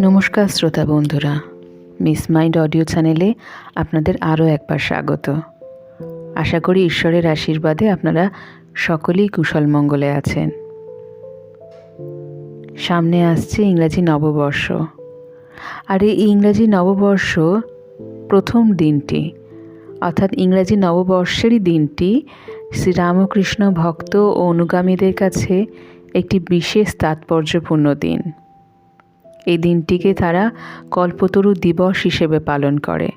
নমস্কার শ্রোতা বন্ধুরা, মিস মাইন্ড অডিও চ্যানেলে আপনাদের আরও একবার স্বাগত। আশা করি ঈশ্বরের আশীর্বাদে আপনারা সকলেই কুশল মঙ্গলে আছেন। সামনে আসছে ইংরাজি নববর্ষ। আর এই ইংরাজি নববর্ষ প্রথম দিনটি, অর্থাৎ ইংরাজি নববর্ষেরই দিনটি শ্রীরামকৃষ্ণ ভক্ত ও অনুগামীদের কাছে একটি বিশেষ তাৎপর্যপূর্ণ দিন। এই দিনটিকে তারা কল্পতরু দিবস হিসেবে পালন করে।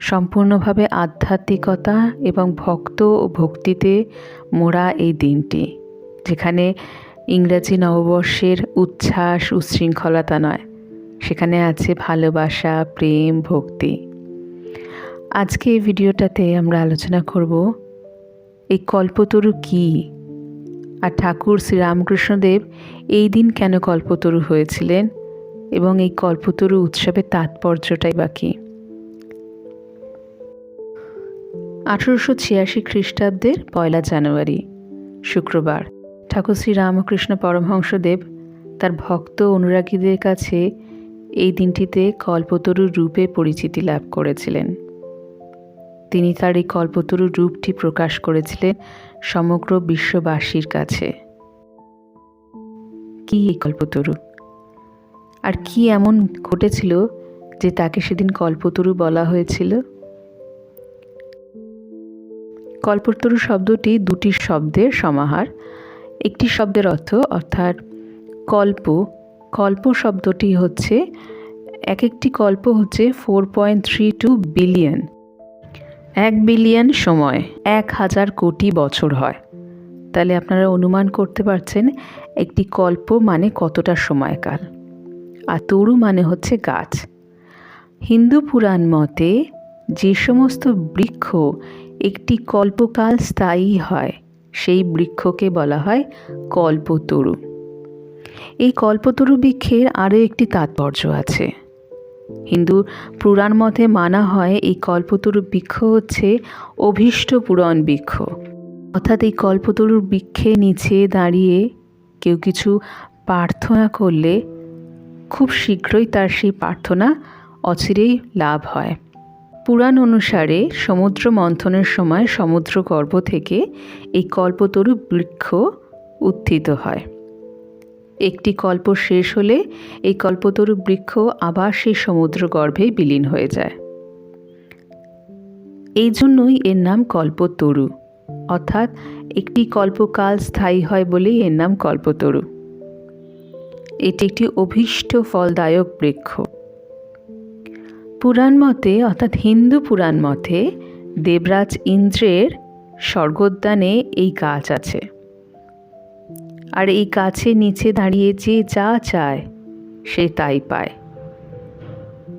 সম্পূর্ণভাবে আধ্যাত্মিকতা এবং ভক্ত ও ভক্তিতে মোড়া এই দিনটি, যেখানে ইংরাজি নববর্ষের উচ্ছ্বাস উচ্ছৃঙ্খলতা নয়, সেখানে আছে ভালোবাসা, প্রেম, ভক্তি। আজকে এই ভিডিওটাতে আমরা আলোচনা করব, এই কল্পতরু কী? আর ঠাকুর শ্রীরামকৃষ্ণদেব এই দিন কেন কল্পতরু হয়েছিলেন এবং এই কল্পতরু উৎসবের তাৎপর্যটাই বাকি আঠেরোশো ছিয়াশি খ্রিস্টাব্দের পয়লা জানুয়ারি, শুক্রবার। ঠাকুর শ্রী রামকৃষ্ণ পরমহংসদেব তার ভক্ত অনুরাগীদের কাছে এই দিনটিতে কল্পতরুর রূপে পরিচিতি লাভ করেছিলেন। তিনি তার এই কল্পতরুর রূপটি প্রকাশ করেছিলেন সমগ্র বিশ্ববাসীর কাছে। কি এই কল্পতরু? আর কি এমন ঘটেছিল যে তাকে সেদিন কল্পতরু বলা হয়েছিল? কল্পতরু শব্দটি দুটি শব্দের সমাহার। একটি শব্দের অর্থ অর্থাৎ কল্প। কল্প শব্দটি হচ্ছে এক একটি কল্প হচ্ছে four point three two billion এক বিলিয়ন সময়, এক হাজার কোটি বছর হয়। তাহলে আপনারা অনুমান করতে পারছেন একটি কল্প মানে কতটা সময়কাল। আর তরু মানে হচ্ছে গাছ। হিন্দু পুরাণ মতে যে সমস্ত বৃক্ষ একটি কল্পকাল স্থায়ী হয়, সেই বৃক্ষকে বলা হয় কল্পতরু। এই কল্পতরু বৃক্ষের আরও একটি তাৎপর্য আছে। হিন্দু পুরাণ মতে মানা হয়, এই কল্পতরু বৃক্ষ হচ্ছে অভীষ্ট পুরাণ বৃক্ষ। অর্থাৎ এই কল্পতরুর বৃক্ষে নিচে দাঁড়িয়ে কেউ কিছু প্রার্থনা করলে খুব শীঘ্রই তার সেই প্রার্থনা অচিরেই লাভ হয়। পুরাণ অনুসারে সমুদ্র মন্থনের সময় সমুদ্র গর্ভ থেকে এই কল্পতরু বৃক্ষ উত্থিত হয়। একটি কল্প শেষ হলে এই কল্পতরু বৃক্ষ আবার সেই সমুদ্র গর্ভে বিলীন হয়ে যায়। এই জন্যই এর নাম কল্পতরু, অর্থাৎ একটি কল্পকাল স্থায়ী হয় বলেই এর নাম কল্পতরু। এটি একটি অভীষ্ট ফলদায়ক বৃক্ষ। পুরাণ মতে, অর্থাৎ হিন্দু পুরাণ মতে, দেবরাজ ইন্দ্রের স্বর্গোদ্যানে এই গাছ আছে। আর এই গাছের নিচে দাঁড়িয়ে যে যা চায়, সে তাই পায়।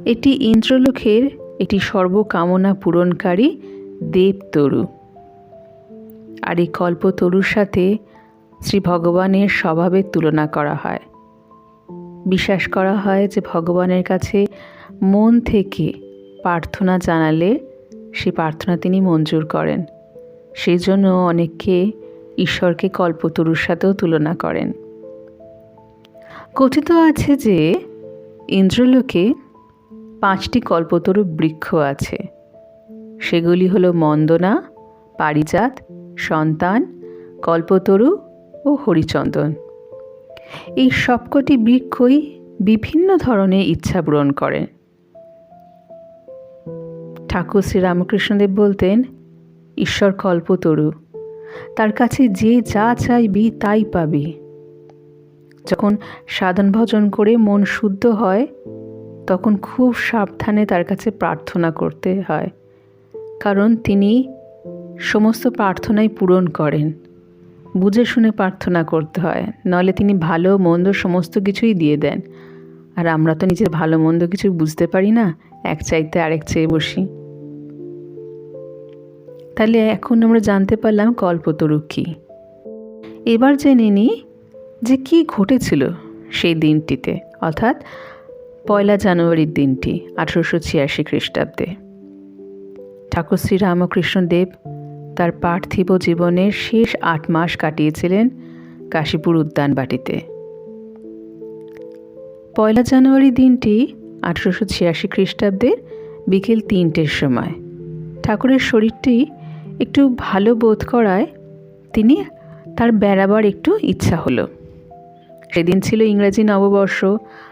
এটি ইন্দ্রলোকের একটি সর্বকামনা পূরণকারী দেবতরু। আর এই কল্পতরুর সাথে শ্রী ভগবানের স্বভাবের তুলনা করা হয়। বিশ্বাস করা হয় যে ভগবানের কাছে মন থেকে প্রার্থনা জানালে সে প্রার্থনা তিনি মঞ্জুর করেন। সেই জন্য অনেককে ঈশ্বরকে কল্পতরুর সাথেও তুলনা করেন। কথিত আছে যে, ইন্দ্রলোকে পাঁচটি কল্পতরু বৃক্ষ আছে। সেগুলি হলো মন্দনা, পারিজাত, সন্তান, কল্পতরু ও হরিচন্দন। এই সবকটি বৃক্ষই বিভিন্ন ধরনের ইচ্ছা পূরণ করেন ঠাকুর শ্রীরামকৃষ্ণদেব বলতেন, ঈশ্বর কল্পতরু। তার কাছে যে যা চাইবি তাই পাবি। যখন সাধন ভজন করে মন শুদ্ধ হয়, তখন খুব সাবধানে তার কাছে প্রার্থনা করতে হয়। কারণ তিনি সমস্ত প্রার্থনাই পূরণ করেন। বুঝে শুনে প্রার্থনা করতে হয় নলে তিনি ভালো মন্দ সমস্ত কিছুই দিয়ে দেন। আর আমরা তো নিজের ভালো মন্দ কিছু বুঝতে পারি না, এক চাইতে আরেক চেয়ে বসি। তাহলে এখন আমরা জানতে পারলাম কল্পতরু কী এবার জেনে নিই যে কী ঘটেছিল সেই দিনটিতে, অর্থাৎ পয়লা জানুয়ারির দিনটি, আঠেরোশো ছিয়াশি খ্রিস্টাব্দে। ঠাকুর শ্রী রামকৃষ্ণ দেব তার পার্থিব জীবনের শেষ আট মাস কাটিয়েছিলেন কাশীপুর উদ্যানবাটিতে পয়লা জানুয়ারি দিনটি, আঠেরোশো ছিয়াশি খ্রিস্টাব্দের বিকেল তিনটের সময়। ঠাকুরের শরীরটি একটু ভালো বোধ করায় তিনি তার বেড়াবার একটু ইচ্ছা হলো। সেদিন ছিল ইংরাজি নববর্ষ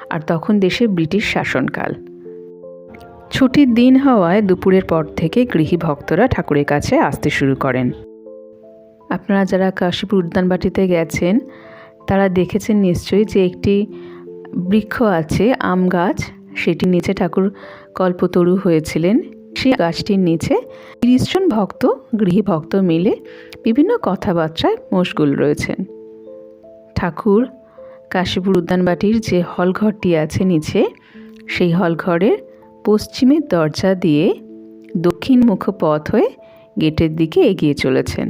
আর তখন দেশে ব্রিটিশ শাসনকাল। ছুটির দিন হওয়ায় দুপুরের পর থেকে গৃহী ভক্তরা ঠাকুরের কাছে আসতে শুরু করেন। আপনারা যারা কাশীপুর উদ্যানবাটিতে গেছেন, তারা দেখেছেন নিশ্চয়ই যে একটি বৃক্ষ আছে, আম গাছ। সেটির নিচে ঠাকুর কল্পতরু হয়েছিলেন। সেই গাছটির নিচে জন ভক্ত, গৃহী ভক্ত মিলে বিভিন্ন কথাবার্তায় মশগুল রয়েছেন। ঠাকুর কাশীপুর উদ্যানবাটির যে হলঘরটি আছে নিচে, সেই হলঘরের পশ্চিমের দরজা দিয়ে দক্ষিণমুখ পথ হয়ে গেটের দিকে এগিয়ে চলেছেন।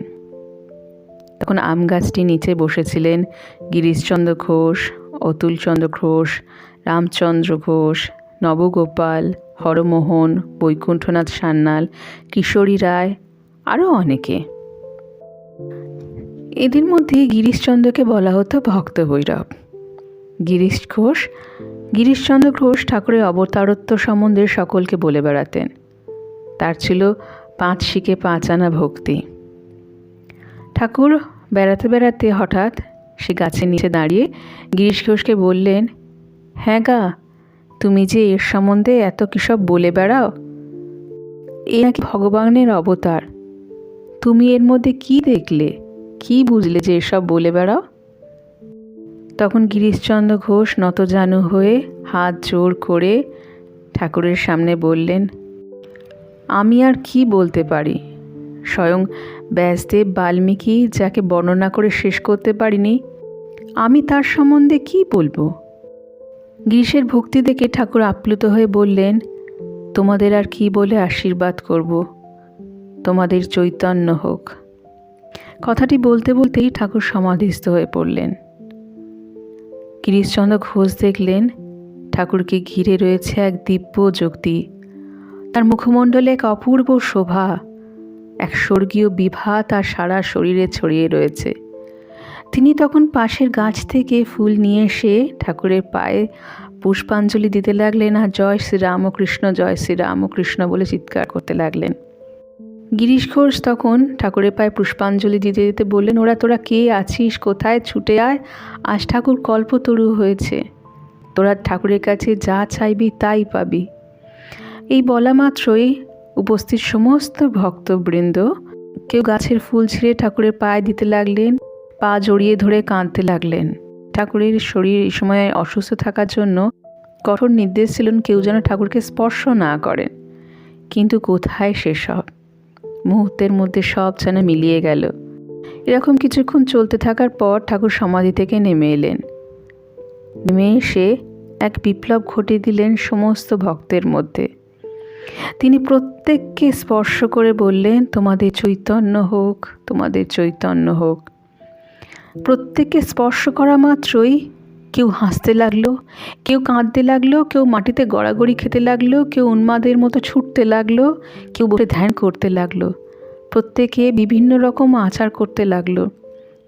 তখন আম গাছটি নিচে বসেছিলেন গিরিশচন্দ্র ঘোষ, অতুলচন্দ্র ঘোষ, রামচন্দ্র ঘোষ নবগোপাল, হরমোহন, বৈকুণ্ঠনাথ সান্যাল, কিশোরী রায়, আরও অনেকে। এদের মধ্যে গিরিশচন্দ্রকে বলা হতো ভক্ত ভৈরব। গিরিশ ঘোষ, গিরিশচন্দ্র ঘোষ ঠাকুরের অবতারত্ব সম্বন্ধে সকলকে বলে বেড়াতেন। তার ছিল পাঁচ শিখে পাঁচ আনা ভক্তি। ঠাকুর বেড়াতে বেড়াতে হঠাৎ সে গাছের নিচে দাঁড়িয়ে গিরিশ ঘোষকে বললেন হ্যাঁ গা তুমি যে এর সম্বন্ধে এত কিসব বলে বেড়াও? এ নাকি ভগবানের অবতার। তুমি এর মধ্যে কি দেখলে? কি বুঝলে যে এসব বলে বেড়াও? তখন গিরিশচন্দ্র ঘোষ নতজানু হয়ে হাত জোর করে ঠাকুরের সামনে বললেন, আমি আর কি বলতে পারি? স্বয়ং ব্যাসদেব বাল্মীকি যাকে বর্ণনা করে শেষ করতে পারিনি, আমি তার সম্বন্ধে কি বলব? গ্রীষ্মের ভক্তি দেখে ঠাকুর আপ্লুত হয়ে বললেন, তোমাদের আর কি বলে আশীর্বাদ করব? তোমাদের চৈতন্য হোক। কথাটি বলতে বলতেই ঠাকুর সমাধিস্থ হয়ে পড়লেন। গিরিশচন্দ্র ঘোষ দেখলেন, ঠাকুরকে ঘিরে রয়েছে এক দিব্য যুক্তি। তার মুখমণ্ডলে এক অপূর্ব শোভা, এক স্বর্গীয় বিভা তার সারা শরীরে ছড়িয়ে রয়েছে। তিনি তখন পাশের গাছ থেকে ফুল নিয়ে এসে ঠাকুরের পায়ে পুষ্পাঞ্জলি দিতে লাগলেন আর জয় শ্রীরামকৃষ্ণ জয় শ্রীরামকৃষ্ণ বলে চিৎকার করতে লাগলেন। গিরিশ ঘোষ তখন ঠাকুরের পায়ে পুষ্পাঞ্জলি দিতে দিতে বললেন, ওরা তোরা কে? আছিস? কোথায়? ছুটে আয়। আজ ঠাকুর কল্পতরু হয়েছে। তোরা ঠাকুরের কাছে যা চাইবি তাই পাবি। এই বলা মাত্রই উপস্থিত সমস্ত ভক্তবৃন্দ কেউ গাছের ফুল ছিঁড়ে ঠাকুরের পায়ে দিতে লাগলেন। পা জড়িয়ে ধরে কাঁদতে লাগলেন। ঠাকুরের শরীর এই সময় অসুস্থ থাকার জন্য কঠোর নির্দেশ ছিলেন কেউ যেন ঠাকুরকে স্পর্শ না করেন। কিন্তু কোথায় সেসব মুহূর্তের মধ্যে সব যেন মিলিয়ে গেল। এরকম কিছুক্ষণ চলতে থাকার পর ঠাকুর সমাধি থেকে নেমে এলেন। নেমে এসে এক বিপ্লব ঘটিয়ে দিলেন সমস্ত ভক্তের মধ্যে। তিনি প্রত্যেককে স্পর্শ করে বললেন, তোমাদের চৈতন্য হোক, তোমাদের চৈতন্য হোক। প্রত্যেককে স্পর্শ করা মাত্রই কেউ হাসতে লাগল, কেউ কাঁদতে লাগল, কেউ মাটিতে গড়াগড়ি খেতে লাগল, কেউ উন্মাদের মতো ছুটতে লাগল, কেউ বলে ধ্যান করতে লাগল। প্রত্যেকে বিভিন্ন রকম আচার করতে লাগল।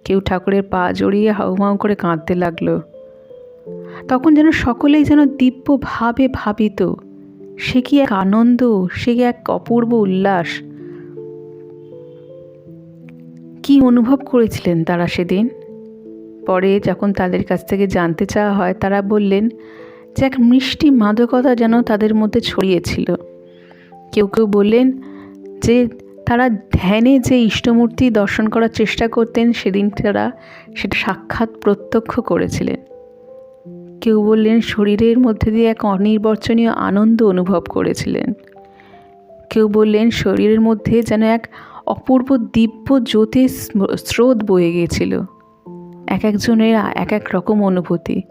কেউ ঠাকুরের পা জড়িয়ে হাউমাউ করে কাঁদতে লাগল। তখন যেন সকলেই যেন দিব্য ভাবে ভাবিত, সে কি এক আনন্দ, সে কি এক অপূর্ব উল্লাস। কি অনুভব করেছিলেন তারা সেদিন? পরে যখন তাদের কাছ থেকে জানতে চাওয়া হয়, তারা বললেন যে এক মিষ্টি মাদকতা যেন তাদের মধ্যে ছড়িয়েছিল। কেউ কেউ বললেন যে, তারা ধ্যানে যে ইষ্টমূর্তি দর্শন করার চেষ্টা করতেন, সেদিন তারা সেটা সাক্ষাৎ প্রত্যক্ষ করেছিলেন। কেউ বললেন, শরীরের মধ্যে দিয়ে এক অনির্বচনীয় আনন্দ অনুভব করেছিলেন। কেউ বললেন, শরীরের মধ্যে যেন এক অপূর্ব দিব্য জ্যোতির স্রোত বয়ে গিয়েছিল। এক একজনের এক এক রকম অনুভূতি।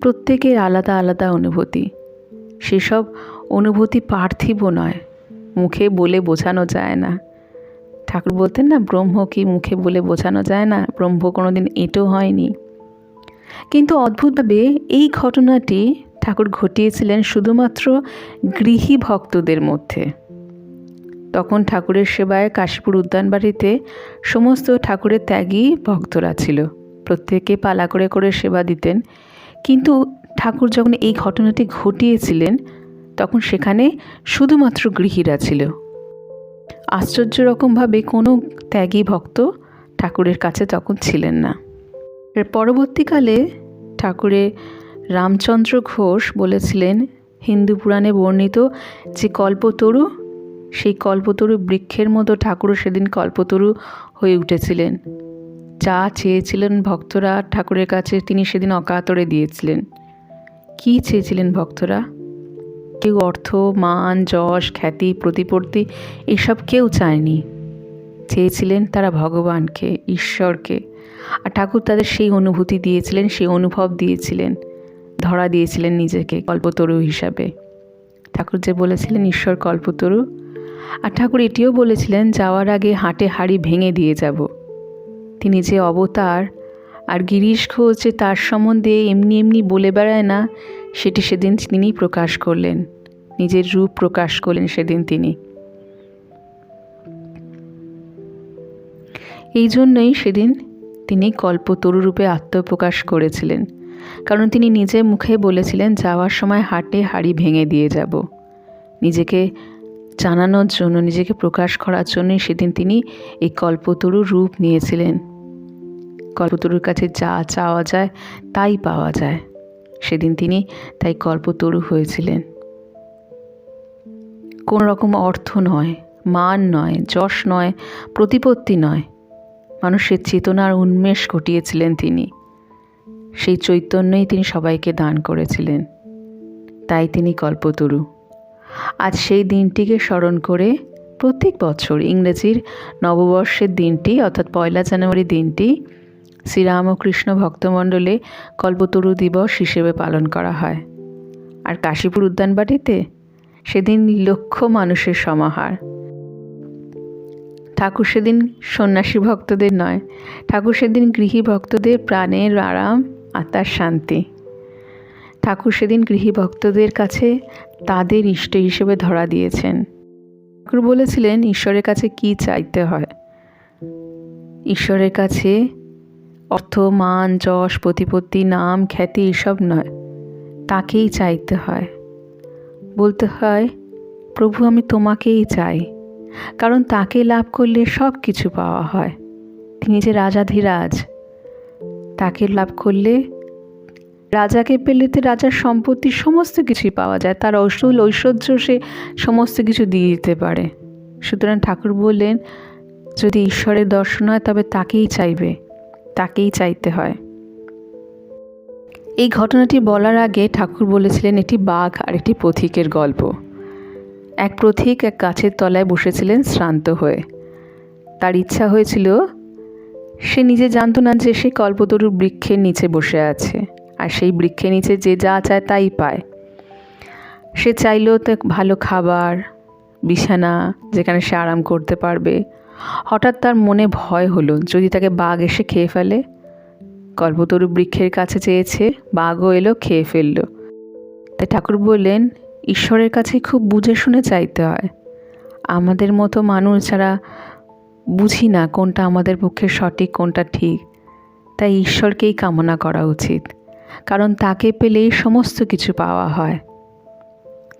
প্রত্যেকের আলাদা আলাদা অনুভূতি। সেসব অনুভূতি পার্থিব নয়, মুখে বলে বোঝানো যায় না। ঠাকুর বলতেন না, ব্রহ্ম কি মুখে বলে বোঝানো যায় না? ব্রহ্ম কোনো দিন এঁটো হয়নি। কিন্তু অদ্ভুতভাবে এই ঘটনাটি ঠাকুর ঘটিয়েছিলেন শুধুমাত্র গৃহী ভক্তদের মধ্যে। তখন ঠাকুরের সেবায় কাশীপুর উদ্যানবাড়িতে সমস্ত ঠাকুরের ত্যাগী ভক্তরা ছিল। প্রত্যেকে পালা করে করে সেবা দিতেন। কিন্তু ঠাকুর যখন এই ঘটনাটি ঘটিয়েছিলেন, তখন সেখানে শুধুমাত্র গৃহীরা ছিল। আশ্চর্য রকমভাবে কোনো ত্যাগী ভক্ত ঠাকুরের কাছে তখন ছিলেন না। এর পরবর্তীকালে ঠাকুরের রামচন্দ্র ঘোষ বলেছিলেন, হিন্দু পুরাণে বর্ণিত যে কল্পতরু সেই কল্পতরু বৃক্ষের মতো ঠাকুরও সেদিন কল্পতরু হয়ে উঠেছিলেন। যা চেয়েছিলেন ভক্তরা ঠাকুরের কাছে, তিনি সেদিন অকাতরে দিয়েছিলেন। কী চেয়েছিলেন ভক্তরা? কেউ অর্থ, মান, যশ, খ্যাতি, প্রতিপত্তি এসব কেউ চায়নি। চেয়েছিলেন তারা ভগবানকে, ঈশ্বরকে। আর ঠাকুর তাদের সেই অনুভূতি দিয়েছিলেন, সেই অনুভব দিয়েছিলেন, ধরা দিয়েছিলেন নিজেকে কল্পতরু হিসাবে। ঠাকুর যে বলেছিলেন, ঈশ্বর কল্পতরু আর ঠাকুর এটিও বলেছিলেন, যাওয়ার আগে হাটে হাড়ি ভেঙে দিয়ে যাব। তিনি যে অবতার আর গিরিশ ঘোষ যে তার সম্বন্ধে এমনি এমনি বলে বেড়ায় না, সেটি সেদিন তিনি প্রকাশ করলেন। নিজের রূপ প্রকাশ করলেন সেদিন তিনি। এই জন্যই সেদিন তিনি কল্পতরু রূপে আত্মপ্রকাশ করেছিলেন। কারণ তিনি নিজে মুখে বলেছিলেন, যাওয়ার সময় হাটে হাড়ি ভেঙে দিয়ে যাব। নিজেকে জানানোর জন্য, নিজেকে প্রকাশ করার জন্যই সেদিন তিনি এই কল্পতরু রূপ নিয়েছিলেন। কল্পতরুর কাছে যা চাওয়া যায়, তাই পাওয়া যায়। সেদিন তিনি তাই কল্পতরু হয়েছিলেন। কোনো রকম অর্থ নয়, মান নয়, যশ নয়, প্রতিপত্তি নয়। মানুষের চেতনার উন্মেষ ঘটিয়েছিলেন তিনি। সেই চৈতন্যই তিনি সবাইকে দান করেছিলেন। তাই তিনি কল্পতরু। আজ সেই দিনটিকে স্মরণ করে প্রত্যেক বছর ইংরেজির নববর্ষের দিনটি, অর্থাৎ পয়লা জানুয়ারি দিনটি, শ্রীরামকৃষ্ণ ভক্তমণ্ডলে কল্পতরু দিবস হিসেবে পালন করা হয়। আর কাশীপুর উদ্যানবাটিতে সেদিন লক্ষ মানুষের সমাহার। ঠাকুর সেদিন সন্ন্যাসী ভক্তদের নয়, ঠাকুর সেদিন গৃহী ভক্তদের প্রাণের আরাম আত্মার শান্তি। ঠাকুর সেদিন গৃহী ভক্তদের কাছে তাদের ইষ্ট হিসেবে ধরা দিয়েছেন। ঠাকুর বলেছিলেন, ঈশ্বরের কাছে কি চাইতে হয়? ঈশ্বরের কাছে অর্থ, মান, যশ, প্রতিপত্তি, নাম, খ্যাতি এসব নয়, তাকেই চাইতে হয়। বলতে হয়, প্রভু, আমি তোমাকেই চাই, কারণ তাকে লাভ করলে সব কিছু পাওয়া হয়। তিনি যে রাজাধিরাজ, তাকে লাভ করলে রাজাকে পেলে তো রাজার সম্পত্তি সমস্ত কিছুই পাওয়া যায়, তার ঔষধ ঐশ্বর্য সে সমস্ত কিছু দিয়ে দিতে পারে। সুতরাং ঠাকুর বললেন, যদি ঈশ্বরের দর্শন হয় তবে তাকেই চাইবে, তাকেই চাইতে হয়। এই ঘটনাটি বলার আগে ঠাকুর বলেছিলেন, এটি বাঘ আর একটি পথিকের গল্প। এক পথিক এক গাছের তলায় বসেছিলেন শ্রান্ত হয়ে। তার ইচ্ছা হয়েছিল, সে নিজে জানতো না যে সে কল্পতরু বৃক্ষের নিচে বসে আছে। আর সেই বৃক্ষের নিচে যে যা চায় তাই পায়। সে চাইলেও তো ভালো খাবার, বিছানা যেখানে সে আরাম করতে পারবে। হঠাৎ তার মনে ভয় হলো, যদি তাকে বাঘ এসে খেয়ে ফেলে। কল্পতরু বৃক্ষের কাছে চেয়েছে, বাঘও এলো, খেয়ে ফেলল। তাই ঠাকুর বললেন, ঈশ্বরের কাছে খুব বুঝে শুনে চাইতে হয়। আমাদের মতো মানুষ যারা বুঝি না কোনটা আমাদের পক্ষে সঠিক, কোনটা ঠিক, তাই ঈশ্বরকেই কামনা করা উচিত। কারণ তাকে পেলেই সমস্ত কিছু পাওয়া হয়।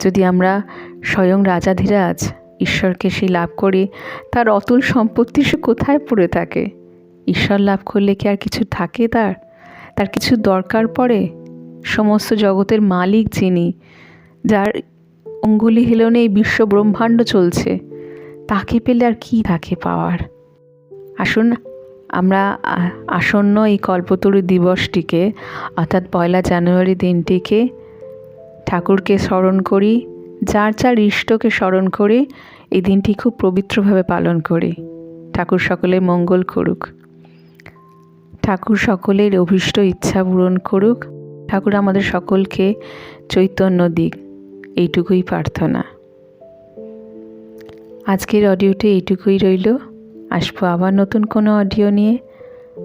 যদি আমরা স্বয়ং রাজাধিরাজ ঈশ্বরকে সেই লাভ করি, তার অতুল সম্পত্তি সে কোথায় পড়ে থাকে? ঈশ্বর লাভ করলে কি আর কিছু থাকে তার? তার কিছু দরকার পড়ে? সমস্ত জগতের মালিক যিনি, যার অঙ্গুলি হিলনে এই বিশ্ব ব্রহ্মাণ্ড চলছে, তাকে পেলে আর কি থাকে পাওয়ার? আসুন আমরা আসন্ন এই কল্পতরু দিবসটিকে, অর্থাৎ পয়লা জানুয়ারি দিনটিকে ঠাকুরকে স্মরণ করি, যার যার ইষ্টকে স্মরণ করে, এই দিনটি খুব পবিত্রভাবে পালন করি। ঠাকুর সকলের মঙ্গল করুক। ঠাকুর সকলের অভীষ্ট ইচ্ছা পূরণ করুক। ঠাকুর আমাদের সকলকে চৈতন্য দিক। এইটুকুই প্রার্থনা। আজকের অডিওটি এইটুকুই রইল। আসব আবার নতুন কোনো অডিও নিয়ে।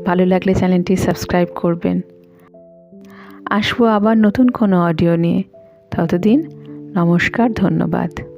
ভালো লাগলে চ্যানেলটি সাবস্ক্রাইব করবেন। আসব আবার নতুন কোনো অডিও নিয়ে। ততদিন নমস্কার, ধন্যবাদ।